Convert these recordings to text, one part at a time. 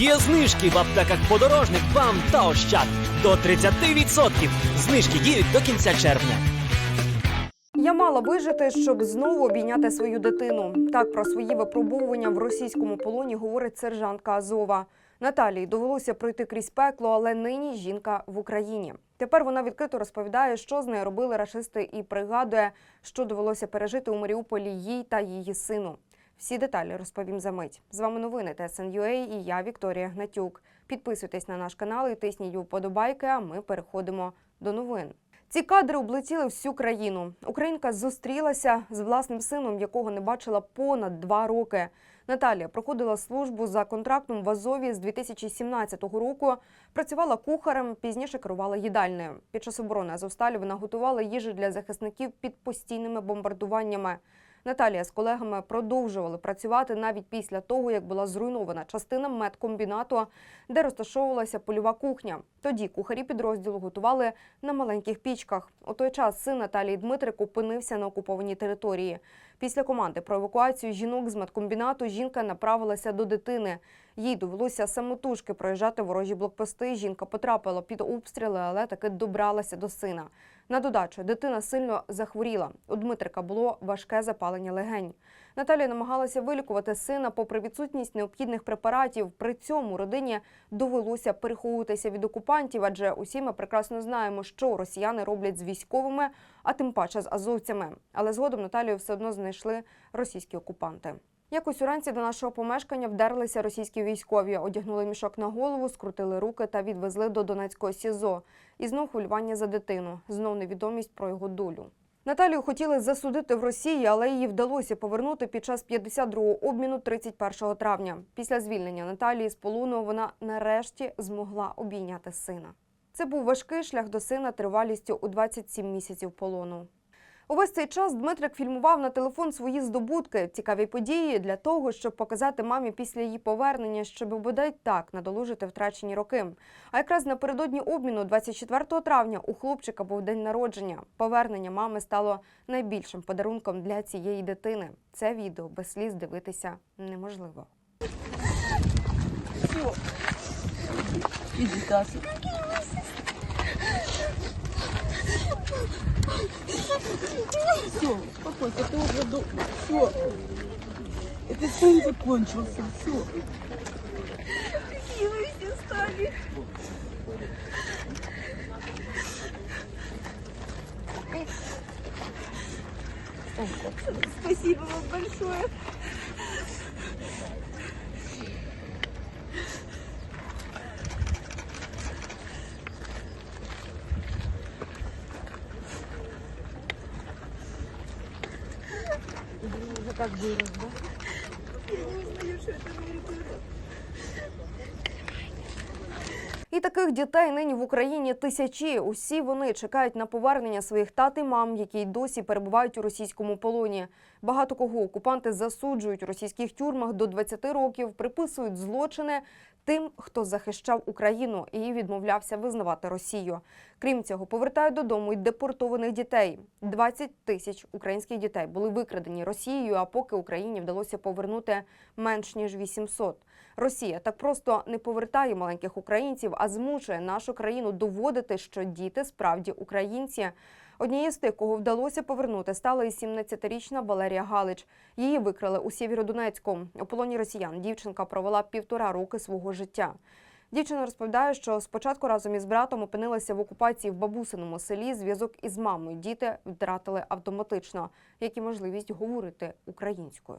Є знижки в аптеках подорожник вам та ощад до 30%. Знижки діють до кінця червня. Я мала вижити, щоб знову обійняти свою дитину. Так про свої випробовування в російському полоні говорить сержантка Азова. Наталії довелося пройти крізь пекло, але нині жінка в Україні. Тепер вона відкрито розповідає, що з нею робили рашисти, і пригадує, що довелося пережити у Маріуполі їй та її сину. Всі деталі розповім за мить. З вами новини ТСНЮА і я Вікторія Гнатюк. Підписуйтесь на наш канал і тисніть вподобайки. А ми переходимо до новин. Ці кадри облетіли всю країну. Українка зустрілася з власним сином, якого не бачила понад два роки. Наталія проходила службу за контрактом в Азові з 2017 року. Працювала кухарем, пізніше керувала їдальнею. Під час оборони Азовсталі вона готувала їжу для захисників під постійними бомбардуваннями. Наталія з колегами продовжували працювати навіть після того, як була зруйнована частина медкомбінату, де розташовувалася польова кухня. Тоді кухарі підрозділу готували на маленьких пічках. У той час син Наталії Дмитрик опинився на окупованій території. Після команди про евакуацію жінок з медкомбінату жінка направилася до дитини. Їй довелося самотужки проїжджати ворожі блокпости. Жінка потрапила під обстріли, але таки добралася до сина. На додачу дитина сильно захворіла. У Дмитрика було важке запалення легень. Наталія намагалася вилікувати сина попри відсутність необхідних препаратів. При цьому родині довелося переховуватися від окупантів, адже усі ми прекрасно знаємо, що росіяни роблять з військовими, а тим паче з азовцями. Але згодом Наталію все одно знайшли російські окупанти. Якось уранці до нашого помешкання вдерлися російські військові, одягнули мішок на голову, скрутили руки та відвезли до Донецького СІЗО. І знов хвилювання за дитину, знов невідомість про його долю. Наталію хотіли засудити в Росії, але її вдалося повернути під час 52-го обміну 31 травня. Після звільнення Наталії з полону вона нарешті змогла обійняти сина. Це був важкий шлях до сина тривалістю у 27 місяців полону. Увесь цей час Дмитрик фільмував на телефон свої здобутки, цікаві події для того, щоб показати мамі після її повернення, щоб бодай так надолужити втрачені роки. А якраз напередодні обміну, 24 травня, у хлопчика був день народження. Повернення мами стало найбільшим подарунком для цієї дитини. Це відео без сліз дивитися неможливо. Иди, Тася. Все, успокойся, ты уже до... Все. Это сон закончился, все. Какие вы все стали. Спасибо вам большое. Я не узнаю, что это. І таких дітей нині в Україні тисячі. Усі вони чекають на повернення своїх тат і мам, які й досі перебувають у російському полоні. Багато кого окупанти засуджують у російських тюрмах до 20 років, приписують злочини тим, хто захищав Україну і відмовлявся визнавати Росію. Крім цього, повертають додому й депортованих дітей. 20 тисяч українських дітей були викрадені Росією, а поки Україні вдалося повернути менш ніж 800. Росія так просто не повертає маленьких українців, а змушує нашу країну доводити, що діти справді українці. Однією з тих, кого вдалося повернути, стала і 17-річна Валерія Галич. Її викрали у Сєвєродонецьку. У полоні росіян дівчинка провела півтора роки свого життя. Дівчина розповідає, що спочатку разом із братом опинилася в окупації в бабусиному селі. Зв'язок із мамою діти втратили автоматично, як і можливість говорити українською.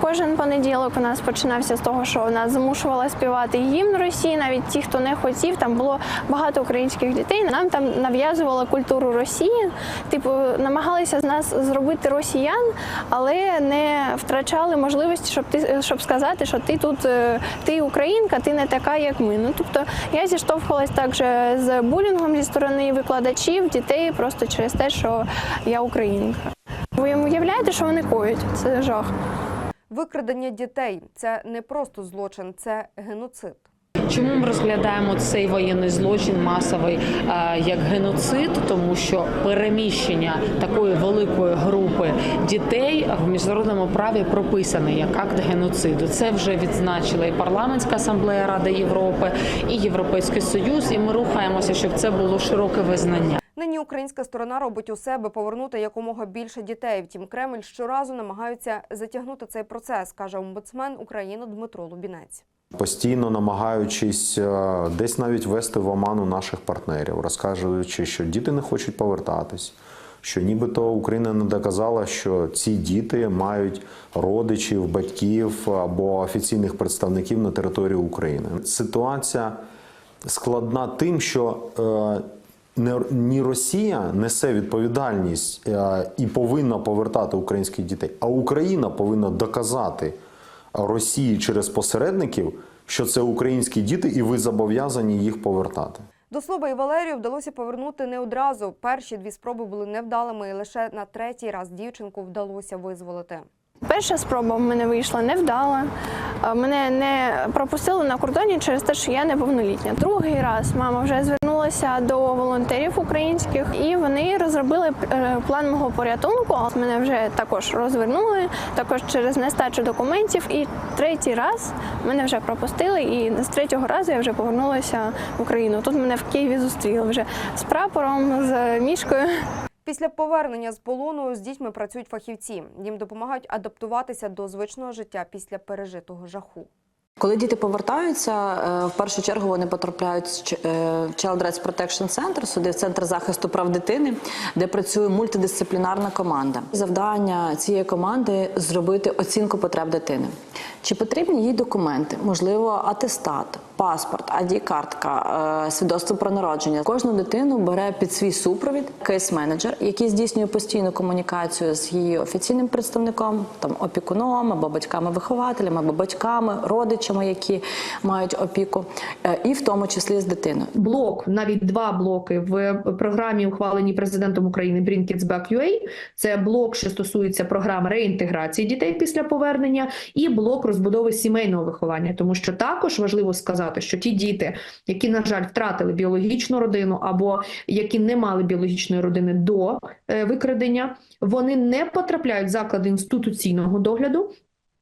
Кожен понеділок у нас починався з того, що нас змушувала співати гімн Росії. Навіть ті, хто не хотів, там було багато українських дітей. Нам там нав'язували культуру Росії. Типу, намагалися з нас зробити росіян, але не втрачали можливості, щоб ти щоб сказати, що ти тут е, ти українка, ти не така, як ми. Ну тобто я зіштовхувалась також з булінгом зі сторони викладачів, дітей, просто через те, що я українка. Ви уявляєте, що вони коють? Це жах. Викрадення дітей це не просто злочин, це геноцид. Чому ми розглядаємо цей воєнний злочин масовий е, як геноцид? Тому що переміщення такої великої групи дітей в міжнародному праві прописане як акт геноциду. Це вже відзначила і парламентська асамблея Ради Європи, і Європейський Союз. І ми рухаємося, щоб це було широке визнання. Нині українська сторона робить усе, аби повернути якомога більше дітей. Втім, Кремль щоразу намагаються затягнути цей процес, каже омбудсмен України Дмитро Лубінець. Постійно намагаючись е, десь навіть вести в оману наших партнерів, розказуючи, що діти не хочуть повертатись, що нібито Україна не доказала, що ці діти мають родичів, батьків або офіційних представників на території України. Ситуація складна тим, що е, не ні Росія несе відповідальність е, і повинна повертати українських дітей, а Україна повинна доказати Росії через посередників, що це українські діти, і ви зобов'язані їх повертати. До слова, і Валерію вдалося повернути не одразу. Перші дві спроби були невдалими, і лише на третій раз дівчинку вдалося визволити. Перша спроба в мене вийшла невдала. Е, Мене не пропустили на кордоні через те, що я неповнолітня. Другий раз мама вже звернулася до волонтерів українських, і вони розробили е, план мого порятунку. Мене вже також розвернули, також через нестачу документів. І третій раз мене вже пропустили. І з третього разу я вже повернулася в Україну. Тут мене в Києві зустріли вже з прапором, з мішкою. Після повернення з полону з дітьми працюють фахівці. Їм допомагають адаптуватися до звичного життя після пережитого жаху. Коли діти повертаються, е, в першу чергу вони потрапляють в е, Child Rights Protection Center, сюди в центр захисту прав дитини, де працює мультидисциплінарна команда. Завдання цієї команди зробити оцінку потреб дитини. Чи потрібні їй документи? Можливо, атестат, паспорт, ID-картка, е, свідоцтво про народження. Кожну дитину бере під свій супровід кейс-менеджер, який здійснює постійну комунікацію з її офіційним представником, там опікуном або батьками-вихователями, або батьками, родичами, які мають опіку, е, і в тому числі з дитиною. блок, навіть два блоки в програмі, ухваленій президентом України Bring Kids Back UA. Це блок, що стосується програм реінтеграції дітей після повернення, і блок розбудови сімейного виховання. Тому що також важливо сказати, що ті діти, які на жаль втратили біологічну родину або які не мали біологічної родини до е, викрадення, вони не потрапляють в заклади інституційного догляду.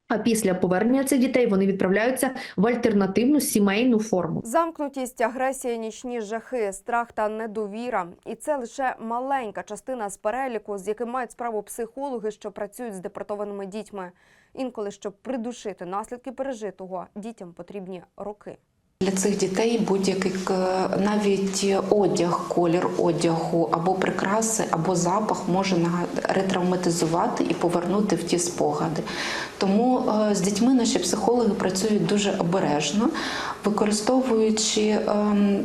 А після повернення цих дітей вони відправляються в альтернативну сімейну форму. Замкнутість, агресія, нічні жахи, страх та недовіра. І це лише маленька частина з переліку, з яким мають справу психологи, що працюють з депортованими дітьми. Інколи, щоб придушити наслідки пережитого, дітям потрібні роки. Для цих дітей будь-який к- навіть одяг, колір одягу або прикраси, або запах може ретравматизувати і повернути в ті спогади. Тому е, з дітьми наші психологи працюють дуже обережно, використовуючи ем,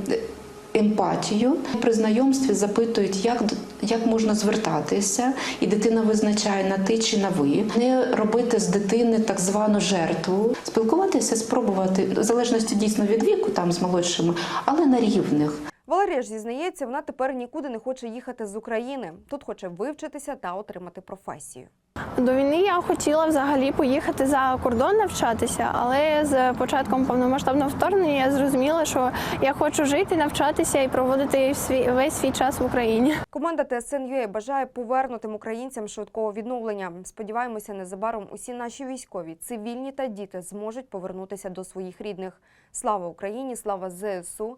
емпатію. При знайомстві запитують, як, як можна звертатися, і дитина визначає на ти чи на ви. Не робити з дитини так звану жертву, спілкуватися, спробувати, в залежності дійсно від віку, там з молодшими, але на рівних. Валерія ж зізнається, вона тепер нікуди не хоче їхати з України. Тут хоче вивчитися та отримати професію. До війни я хотіла взагалі поїхати за кордон навчатися, але з початком повномасштабного вторгнення я зрозуміла, що я хочу жити, навчатися і проводити весь свій час в Україні. Команда ТСН.UA бажає повернутим українцям швидкого відновлення. Сподіваємося, незабаром усі наші військові, цивільні та діти зможуть повернутися до своїх рідних. Слава Україні! Слава ЗСУ